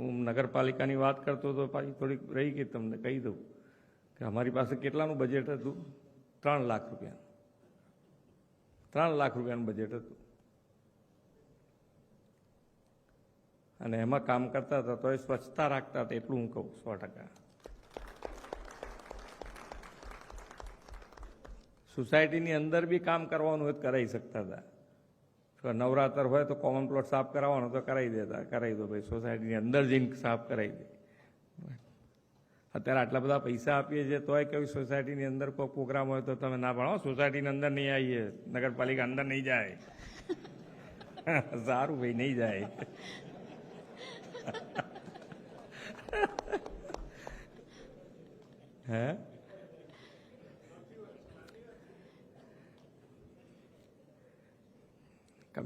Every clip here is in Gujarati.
હું નગરપાલિકાની વાત કરતો હતો પાછી થોડીક રહી ગઈ તમને કહી દઉં કે અમારી પાસે કેટલાનું બજેટ હતું? ત્રણ લાખ રૂપિયાનું. ત્રણ લાખ રૂપિયાનું બજેટ હતું. અને એમાં કામ કરતા હતા, તો એ સ્વચ્છતા રાખતા હતા એટલું હું કહું, સો ટકા. સોસાયટીની અંદર બી કામ કરવાનું હોય કરાવી શકતા હતા. તો નવરાત્ર હોય તો કોમન પ્લોટ સાફ કરાવવાનો તો કરાવી દેતા, કરાવી દો ભાઈ. સોસાયટીની અંદર જઈને સાફ કરાવી દે. અત્યારે આટલા બધા પૈસા આપીએ છીએ તોય કેવી સોસાયટીની અંદર કોઈ પ્રોગ્રામ હોય તો તમે ના પાડો સોસાયટીની અંદર નહીં આવીએ. નગરપાલિકા અંદર નહીં જાય. સારું ભાઈ, નહીં જાય. હે?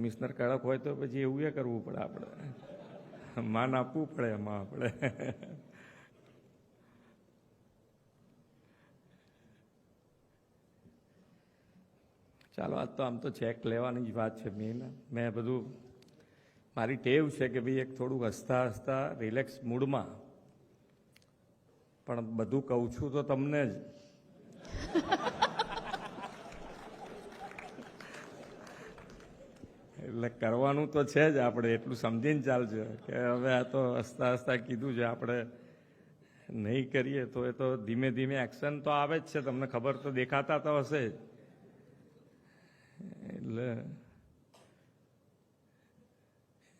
કમિશનર કડક હોય તો પછી એવું એ કરવું પડે આપણે. માન આપવું પડે એમાં આપણે. ચાલો, આજ તો આમ તો ચેક લેવાની જ વાત છે મેન મેં બધું, મારી ટેવ છે કે ભાઈ એક થોડુંક હસતા હસતા રિલેક્સ મૂડમાં પણ બધું કહું છું તો તમને જ. એટલે કરવાનું તો છે જ, આપણે એટલું સમજીને ચાલજો કે હવે આ તો હસતા હસતા કીધું છે, આપણે નહીં કરીએ તો એ તો ધીમે ધીમે એક્શન તો આવે જ છે, તમને ખબર તો દેખાતા તો હશે જ. એટલે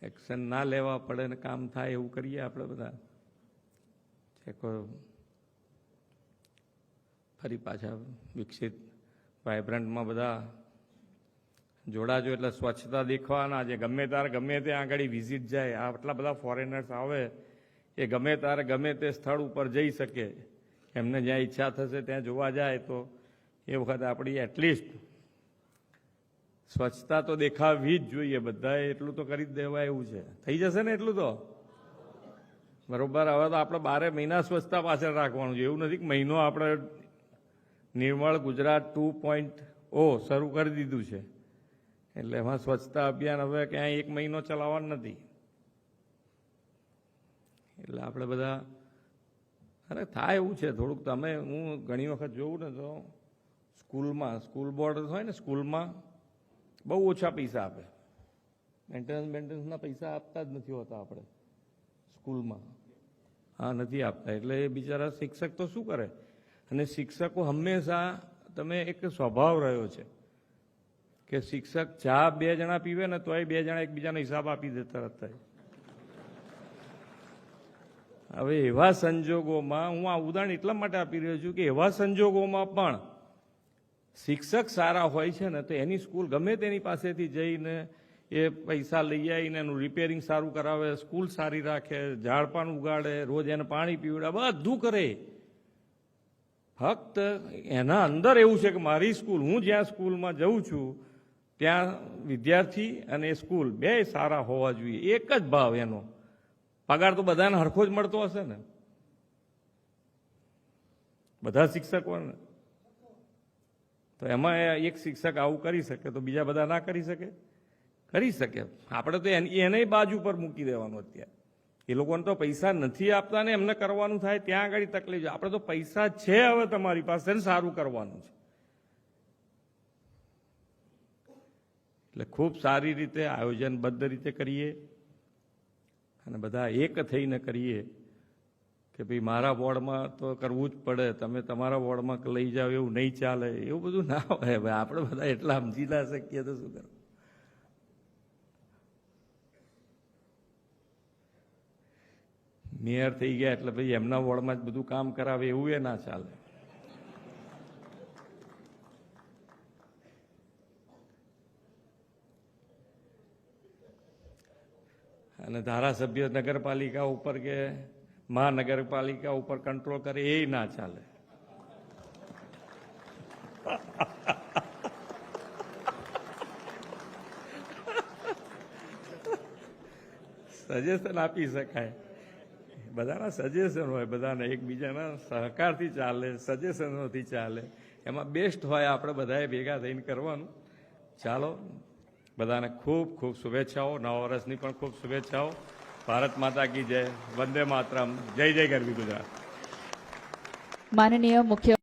એક્શન ના લેવા પડે ને કામ થાય એવું કરીએ આપણે બધા. ચેકો ફરી પાછા વિકસિત વાઇબ્રન્ટમાં બધા જોડાજો એટલે સ્વચ્છતા દેખવાના. જે ગમે તારે ગમે ત્યાં આગળ વિઝિટ જાય. આટલા બધા ફોરેનર્સ આવે, એ ગમે તારે ગમે તે સ્થળ ઉપર જઈ શકે. એમને જ્યાં ઈચ્છા થશે ત્યાં જોવા જાય તો એ વખતે આપણી એટલીસ્ટ સ્વચ્છતા તો દેખાવી જ જોઈએ બધાએ. એટલું તો કરી જ દેવાય એવું છે. થઈ જશે ને એટલું તો? બરોબર. હવે તો આપણે બારે મહિના સ્વચ્છતા પાછળ રાખવાનું છે. એવું નથી કે મહિનો આપણે Nirmal Gujarat two point O શરૂ કરી દીધું છે. એટલે એમાં સ્વચ્છતા અભિયાન હવે ક્યાંય એક મહિનો ચલાવવાનું નથી. એટલે આપણે બધા, અરે થાય એવું છે થોડુંક. તમે, હું ઘણી વખત જોઉં ને તો સ્કૂલમાં, સ્કૂલ બોર્ડ હોય ને સ્કૂલમાં બહુ ઓછા પૈસા આપે. મેન્ટેનન્સ મેન્ટેનન્સના પૈસા આપતા જ નથી હોતા આપણે સ્કૂલમાં. હા, નથી આપતા. એટલે એ બિચારા શિક્ષક તો શું કરે? અને શિક્ષકો હંમેશા, તમે એક સ્વભાવ રહ્યો છે. કે શિક્ષક ચા બે જણા પીવે ને તોય બે જણા એકબીજાનો હિસાબ આપી દેતા હતા હવે એવા સંજોગોમાં હું આ ઉદાહરણ એટલા માટે આપી રહ્યો છું કે એવા સંજોગોમાં પણ શિક્ષક સારા હોય છે ને તો એની સ્કૂલ ગમે તેની પાસેથી જઈને એ પૈસા લઈ આવીને એનું રિપેરિંગ સારું કરાવે, સ્કૂલ સારી રાખે ઝાડપાન ઉગાડે, રોજ એને પાણી પીવડાવે, બધું કરે. ફક્ત એના અંદર એવું છે કે મારી સ્કૂલ, હું જ્યાં સ્કૂલમાં જઉં છું ત્યાં વિદ્યાર્થી અને સ્કૂલ બે સારા હોવા જોઈએ. એક જ ભાવ એનો. પગાર તો બધાને હરખો જ મળતો હશે ને. બધા શિક્ષકોને. તો એમાં એક શિક્ષક આવું કરી શકે તો બીજા બધા ના કરી શકે? કરી શકે. આપણે તો એને બાજુ પર મૂકી દેવાનું અત્યારે. એ લોકોને તો પૈસા નથી આપતા ને એમને કરવાનું થાય, ત્યાં આગળ તકલીફ આપણે તો પૈસા છે હવે તમારી પાસે ને સારું કરવાનું છે. એટલે ખૂબ સારી રીતે આયોજનબદ્ધ રીતે કરીએ અને બધા એક થઈને કરીએ કે ભાઈ મારા વોર્ડમાં તો કરવું જ પડે, તમે તમારા વોર્ડમાં લઈ જાઓ, એવું નહીં ચાલે, એવું બધું ના હોય. ભાઈ આપણે બધા એટલા સમજી ના શકીએ તો શું કરવું? મેયર થઈ ગયા એટલે ભાઈ એમના વોર્ડમાં જ બધું કામ કરાવે, એવું એ ના ચાલે. અને ધારાસભ્ય નગરપાલિકા ઉપર કે મહાનગરપાલિકા ઉપર કંટ્રોલ કરે એ ના ચાલે. સજેશન આપી શકાય. બધાના સજેશન હોય, બધાના એકબીજાના સહકારથી ચાલે સજેશનોથી ચાલે. એમાં બેસ્ટ હોય આપણે બધાએ ભેગા થઈને કરવાનું. ચાલો બધાને ખૂબ ખૂબ શુભેચ્છાઓ. નવા વર્ષની પણ ખૂબ શુભેચ્છાઓ. ભારત માતા કી જય. વંદે માતરમ. જય જય ગરવી ગુજરાત. માનનીય મુખ્ય